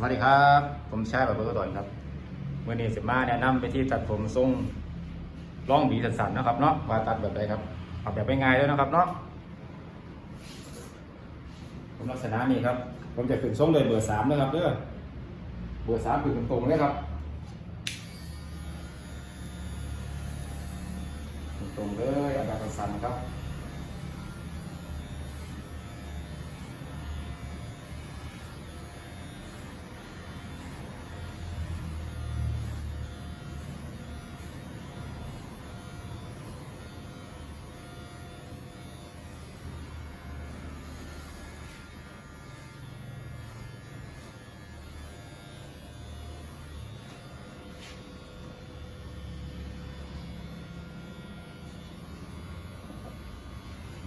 สวัสดีครับ ผมชายแบบเบอร์ตอนครับเมื่อนี้สิมาแนะนำไปที่ตัดผมทรงร่องหวีสันๆนะครับเนาะว่าตัดแบบใดครับเอาแบบง่ายๆด้วยนะครับเนาะผมลักษณะนี้ครับ ผมจะขึ้นทรงเลยเบอร์สามนะครับเด้อเบอร์สามขึ้นตรงๆเลยครับตรงเลยเอาแบบสันๆครับ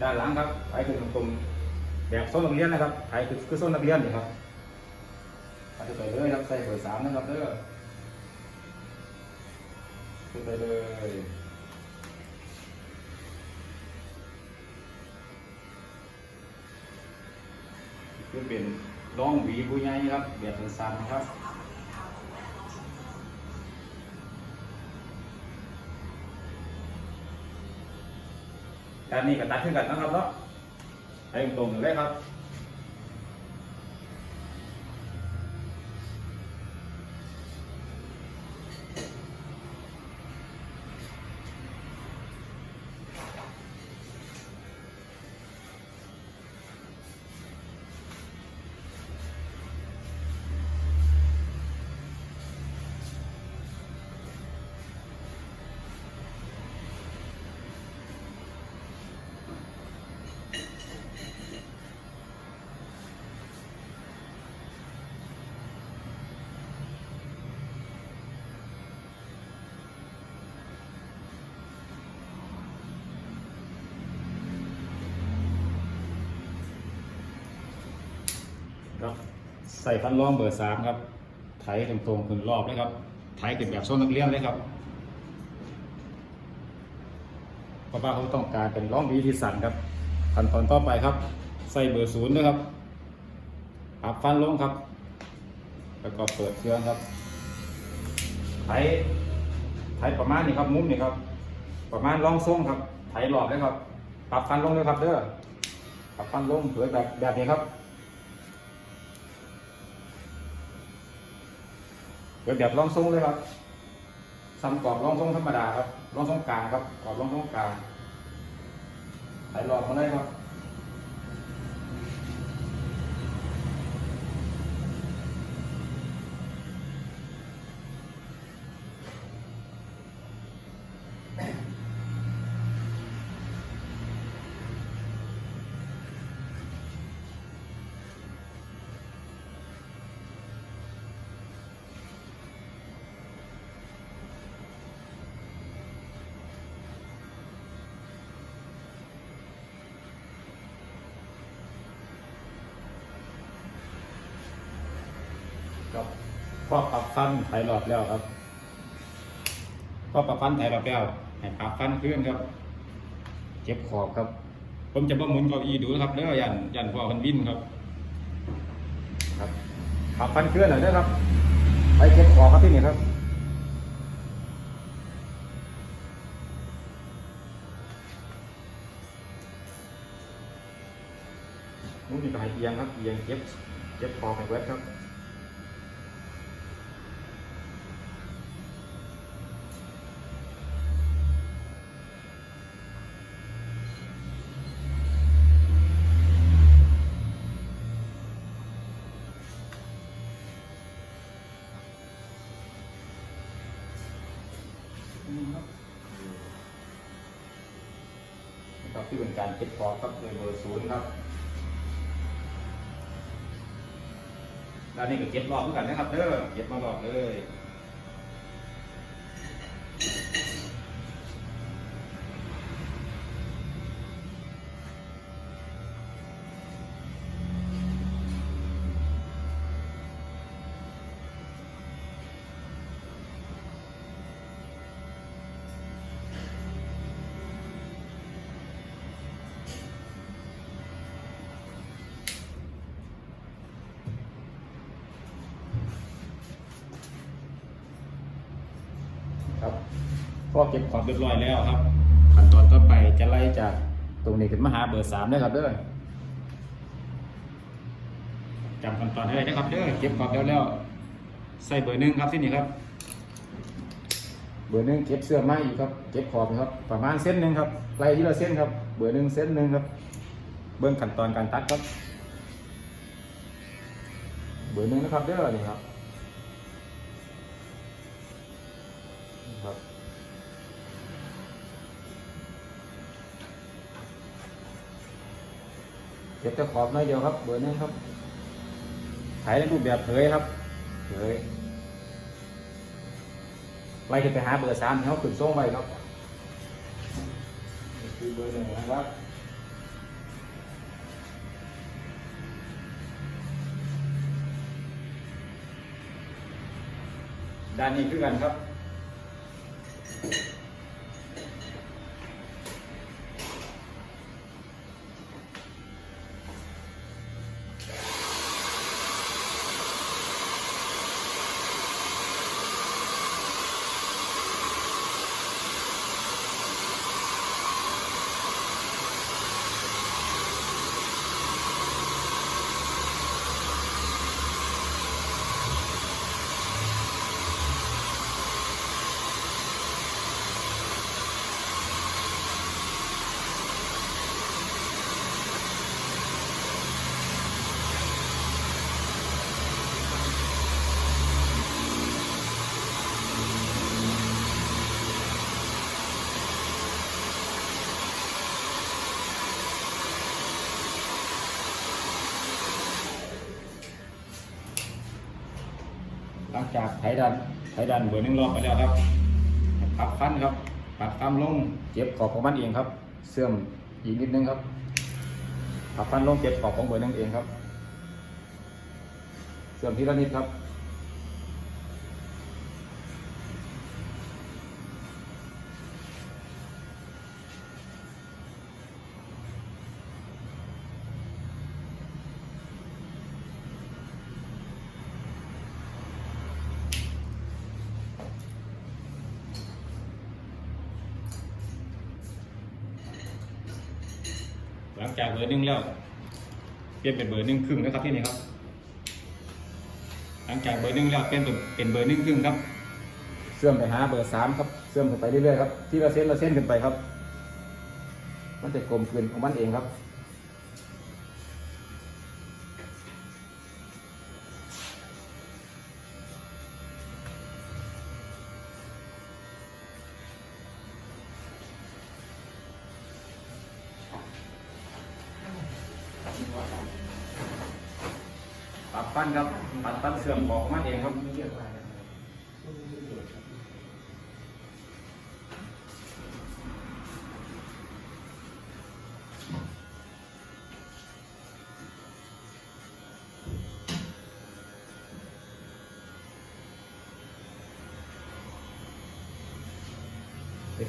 ด้านหลังครับไถคือตรงๆแบบส้นนักเรียนนะครับไถคือคือส้นนักเรียนนี่ครับไถไปเลยครับใส่เบอร์สามนะครับเด้อขึ้นไปเลยคือเป็นร่องหวีผู้ใหญ่ครับแบบสั้นๆครับ ด้านนี้ก็ตัดขึ้นกันนะครับเนาะให้ตรงๆเลยครับครับ ใส่ฟันรองเบอร์สามครับ ไถตรงๆขึ้นรอบเลยครับ ไถขึ้นแบบส้นนักเรียนเลยครับเพราะว่าเขาต้องการเป็นร่องวีที่สั่นครับขั้นตอนต่อไปครับ ใส่เบอร์ศูนย์นะครับปรับฟันลงครับ แล้วก็เปิดเครื่องครับ ไถ ไถประมาณนี้ครับ มุมนี้ครับ ประมาณร่องทรงครับ ไถรอบเลยครับ ปรับฟันลงเลยครับเด้อปรับฟันลงเผื่อแบบแบบนี้ครับ เดี๋ยวแบบลองทรงเลยครับทำกรอบลองทรงธรรมดาครับลองทรงกลางครับกรอบลองทรงกลางใส่หลอดมาเลยครับ พอปรับฟันไถหลอดแล้วครับพอปรับฟันไถหลอดแล้วให้ปรับฟันขึ้นครับ เจ็บขอบครับ ผมจะบ่หมุนเก้าอี้ดูนะครับเด้อยันยันพ่อคนวินครับ ครับปรับฟันเคลื่อนหน่อยนะครับ ไปเจ็บขอบครับที่นี่ครับนู้นมีกายเอียงครับเอียงเจ็บเจ็บคอไปเวทครับ นะครับที่เป็นการเก็บคอครับโดยเบอร์ศูนย์ครับด้านนี้ก็เก็บรอบเหมือนกันนะครับเด้อเก็บมารอบเลย พอเก็บขอบเรียบร้อยแล้วครับ ขั้นตอนต่อไปจะไล่จากตรงนี้ขึ้นมาหาเบอร์สามเด้อครับเด้อจำขั้นตอนให้ได้นะครับเด้อเก็บขอบแล้วแล้วใส่เบอร์หนึ่งครับที่นี่ครับ เบอร์หนึ่งเก็บเสื้อไม้อยู่ครับเก็บขอบนะครับประมาณเส้นหนึ่งครับไล่ที่ละเส้นครับ เบอร์หนึ่งเส้นหนึ่งครับ เบื้องขั้นตอนการตัดครับ เบอร์หนึ่งนะครับเด้อนี่ครับนี่ครับ เก็บแต่ขอบน้อยเดียวครับ เบอร์นึงครับขายในรูปแบบเผยครับเผยไล่ขึ้นไปหาเบอร์สามที่เขาขึ้นส่งไว้ครับคือเบอร์หนึ่งนะครับด้านนี้คือกันครับ จากไถดันไถดันเบอร์หนึ่งรอบไปแล้วครับปัดฟันครับปัดฟันลงเก็บขอบของมันเองครับ เสื่อมอีกนิดนึงครับปัดฟันลงเก็บขอบของเบอร์หนึ่งเองครับ เสื่อมทีละนิดครับ บอร์หนึ่งแล้ว เปลี่ยนเป็นเบอร์หนึ่งครึ่งนะครับที่นี่ครับ หลังจากเบอร์หนึ่งแล้วเปลี่ยนเป็นเป็นเบอร์หนึ่งครึ่งครับ เสื่อมไปหาเบอร์สามครับ เสื่อมขึ้นไปเรื่อยๆครับ ที่ละเส้นละเส้นขึ้นไปครับ มันจะกลมกลืนของมันเองครับ ปัดปั้นครับปัดปั้นเสื่อมของมันเองครับ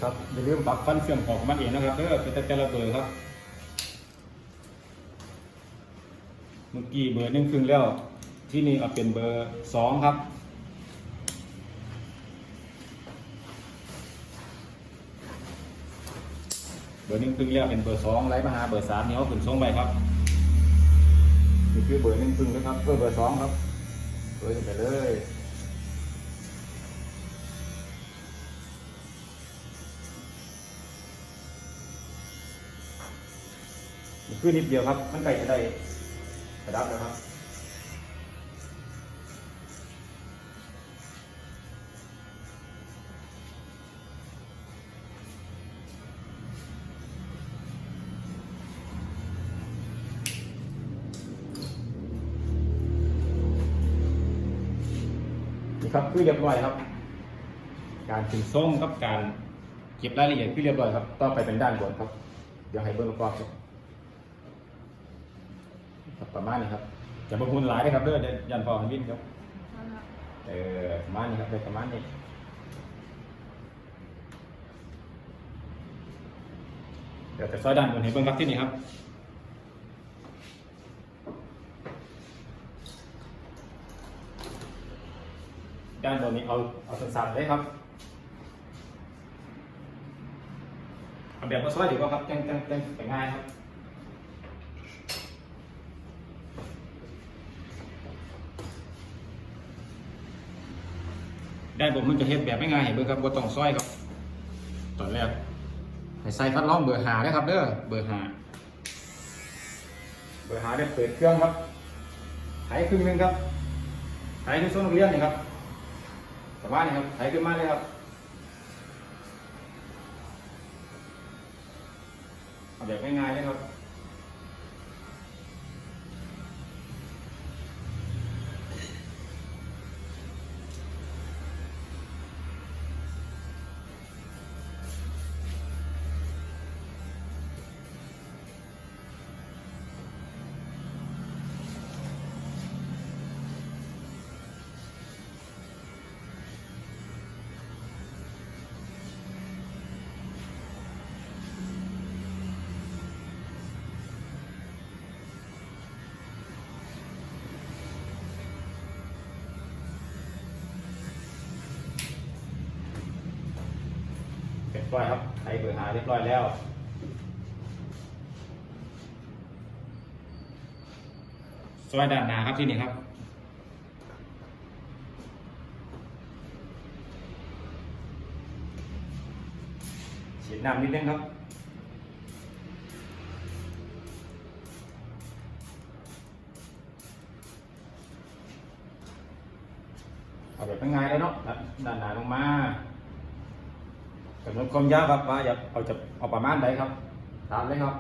ครับอย่าลืมปรับฟันเสื่อมของมันเองนะครับเด้อเป็นแต่ละเบอร์ครับ เมื่อกี้เบอร์หนึ่งครึ่งแล้ว ที่นี่เอาเป็นเบอร์สองครับ เบอร์หนึ่งครึ่งแล้วเป็นเบอร์สองไล่มาหาเบอร์สามเนี่ยเขาขึ้นส่งไปครับนี่คือเบอร์หนึ่งครึ่งนะครับเพื่อเบอร์สองครับเบอร์ไปเลยคือนิดเดียวครับ มันใกล้จะได้ กระดับแล้วครับนี่ครับคือเรียบร้อยครับ การถึงส่งกับการเก็บรายละเอียดคือเรียบร้อยครับ ต่อไปเป็นด้านบนครับ เดี๋ยวให้เบิ้งประกอบครับ ครับประมาณนี้ครับจะบรรพุนหลายครับเด้อเดี๋ยวยันพอหันวินครับเออประมาณนี้ครับเด้อประมาณนี้เดี๋ยวจะซอยด้านบนให้เบิ่งครับที่นี่ครับด้านบนนี้เอาเอาสั้นๆเลยครับเอาแบบว่าซอยดีกว่าครับจังจังจังไปง่ายครับ ได้ผมมันจะเฮ็ดแบบไม่ง่ายเห็นเบิ่งครับบ่ต้องซอยครับ ตอนแรกให้ใส่พัดลมเบอร์หานะครับเด้อเบอร์หาเบอร์หาได้เปิดเครื่องครับไถครึ่งหนึงครับไถที่ส่วนโรงเรียนนี่ครับประมาณนี้ครับไถขึ้นมาเลยครับเอาแบบง่ายๆเลยครับ ร้อยครับไถเบอร์หาเรียบร้อยแล้วซอยด้านหน้าครับที่นี่ครับฉีดน้ำนิดนึงครับ ความยาวครับว่าอยากเอาจะเอาประมาณใดครับ ถามเลยครับ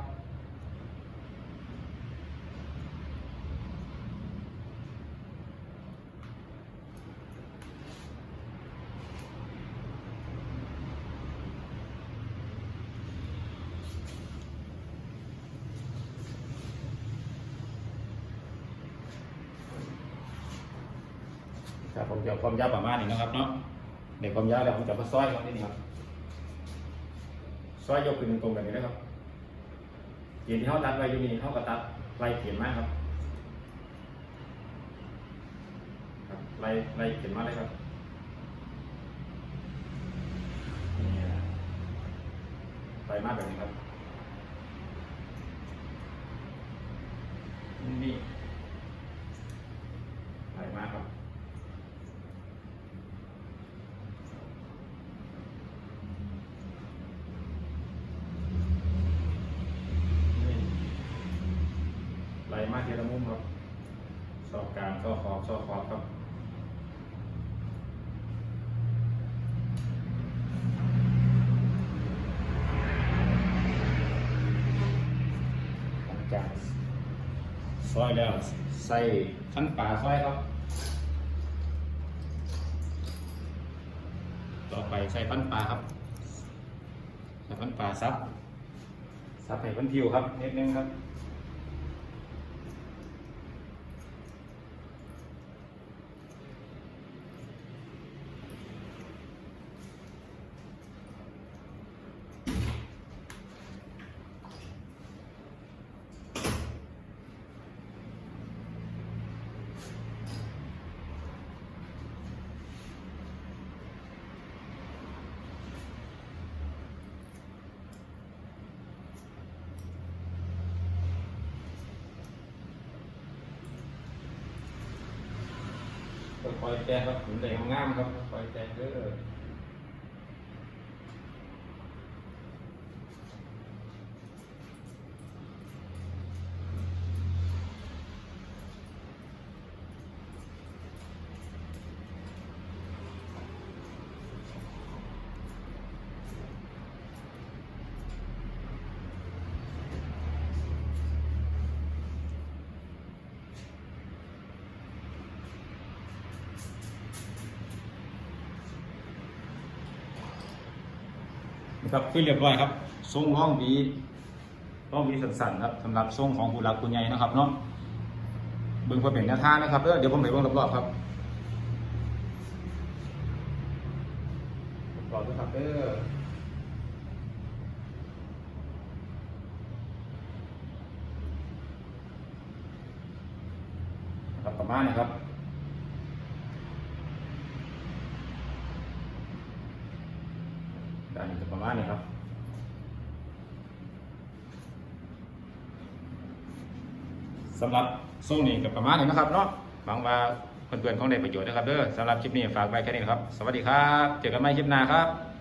ครับผมจะเอาความยาวประมาณนี้นะครับเนาะเดี๋ยวความยาวแล้วผมจะมาซอยก่อนนิดนึงครับ ซอยยกขึ้นตรงๆกันนี้นะครับเขียนที่เขาตัดไว้อยู่นี่เขาก็ตัดไล่เขียนมาครับครับไล่ไล่เขียนมากเลยครับไล่มากแบบนี้ครับนี่ไล่มาครับ นี่ไหลมาทีละมุม ครับสอบกางสอบขอบสอบขอบครับหลังจากซอยแล้วใส่ขั้นป่าซอยครับ ต่อไปใส่พันปลาครับ ใส่พันปลาซับซับให้พันผิวครับนิดนึงครับ ปล่อยแจงครับถึงแดงงามครับปล่อยแจงเด้อ ครับคือเรียบร้อยครับทรงร่องวีร่องวีสั้นๆครับสำหรับทรงของผู้หลักผู้ใหญ่นะครับเนาะเบิ่งเพื่อเป็นแนวทางนะครับเด้อเดี๋ยวผมไปเบิ่งรอบๆครับรอบๆด้วยครับเด้อครับประมาณนี้ครับ ประมาณนะครับสำหรับส่งนี้กับประมาณนี้นะครับเนาะหวังว่าเพื่อนๆของได้ประโยชน์นะครับเด้อสำหรับคลิปนี้ฝากไว้แค่นี้ครับ สวัสดีครับ เจอกันใหม่คลิปหน้าครับ